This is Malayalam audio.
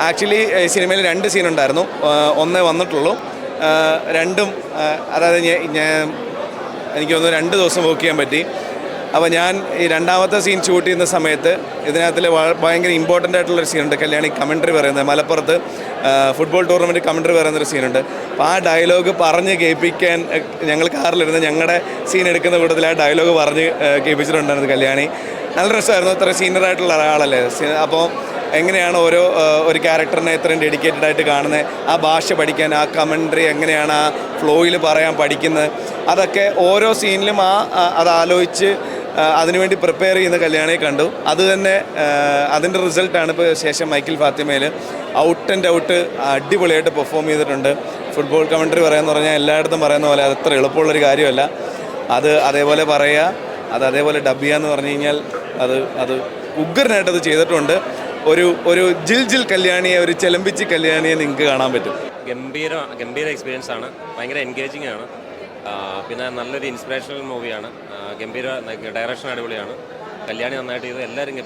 ആക്ച്വലി സിനിമയിൽ രണ്ട് ആ, ഒന്നേ വന്നിട്ടുള്ളൂ. രണ്ടും അതായത് ഞാൻ- എനിക്ക് തോന്നുന്നു രണ്ട് ദിവസം വർക്ക് ചെയ്യാൻ പറ്റി. അപ്പോൾ ഞാൻ ഈ രണ്ടാമത്തെ സീൻ ഷൂട്ട് ചെയ്യുന്ന സമയത്ത് ഇതിനകത്തിൽ ഭയങ്കര ഇമ്പോർട്ടന്റ് ആയിട്ടുള്ളൊരു സീനുണ്ട് കല്യാണി കമൻട്രി പറയുന്നത് മലപ്പുറത്ത് ഫുട്ബോൾ ടൂർണമെന്റ് കമൻട്രി പറയുന്നൊരു സീനുണ്ട് അപ്പോൾ ആ ഡയലോഗ് പറഞ്ഞ് കേൾപ്പിക്കാൻ ഞങ്ങൾ കാറിലിരുന്ന് ഞങ്ങളുടെ സീൻ എടുക്കുന്ന കൂട്ടത്തിൽ ആ ഡയലോഗ് പറഞ്ഞ് കേൾപ്പിച്ചിട്ടുണ്ടായിരുന്നു കല്യാണി. നല്ല രസമായിരുന്നു. അത്ര സീനിയർ ആയിട്ടുള്ള ഒരാളല്ലേ. അപ്പോൾ എങ്ങനെയാണ് ഓരോ ഒരു ക്യാരക്ടറിനെ ഇത്രയും ഡെഡിക്കേറ്റഡ് ആയിട്ട് കാണുന്നത് ആ ഭാഷ പഠിക്കാൻ ആ കമൻട്രി എങ്ങനെയാണ് ആ ഫ്ലോയിൽ പറയാൻ പഠിക്കുന്നത് അതൊക്കെ ഓരോ സീനിലും ആ അത് ആലോചിച്ച് അതിനുവേണ്ടി പ്രിപ്പയർ ചെയ്യുന്ന കല്യാണിയെ കണ്ടു. അത് തന്നെ അതിന്റെ റിസൾട്ടാണ് ഇപ്പോൾ ശേഷം മൈക്കിൾ ഫാത്തിമയിൽ ഔട്ട് ആൻഡ് ഔട്ട് അടിപൊളിയായിട്ട് പെർഫോം ചെയ്തിട്ടുണ്ട്. ഫുട്ബോൾ കമൻട്രി പറയാമെന്ന് പറഞ്ഞാൽ എല്ലായിടത്തും പറയുന്ന പോലെ അത് അത്ര എളുപ്പമുള്ളൊരു കാര്യമല്ല. അത് അതേപോലെ പറയുക അത് അതേപോലെ ഡബ് എന്ന് പറഞ്ഞു കഴിഞ്ഞാൽ അത് അത് ഉഗ്രനായിട്ടത് ചെയ്തിട്ടുണ്ട്. ഒരു ഒരു ജിൽ ജിൽ കല്യാണിയെ ഒരു ചെലമ്പിച്ചി കല്യാണിയെ നിങ്ങൾക്ക് കാണാൻ പറ്റും. ഗംഭീര ഗംഭീര എക്സ്പീരിയൻസ് ആണ്. ഭയങ്കര എൻഗേജിങ് ആണ്. പിന്നെ നല്ലൊരു ഇൻസ്പിറേഷണൽ മൂവിയാണ് ഗംഭീര ഡയറക്ഷൻ അടിപൊളിയാണ്. കല്യാണി നന്നായിട്ട് ചെയ്ത്. എല്ലാവരും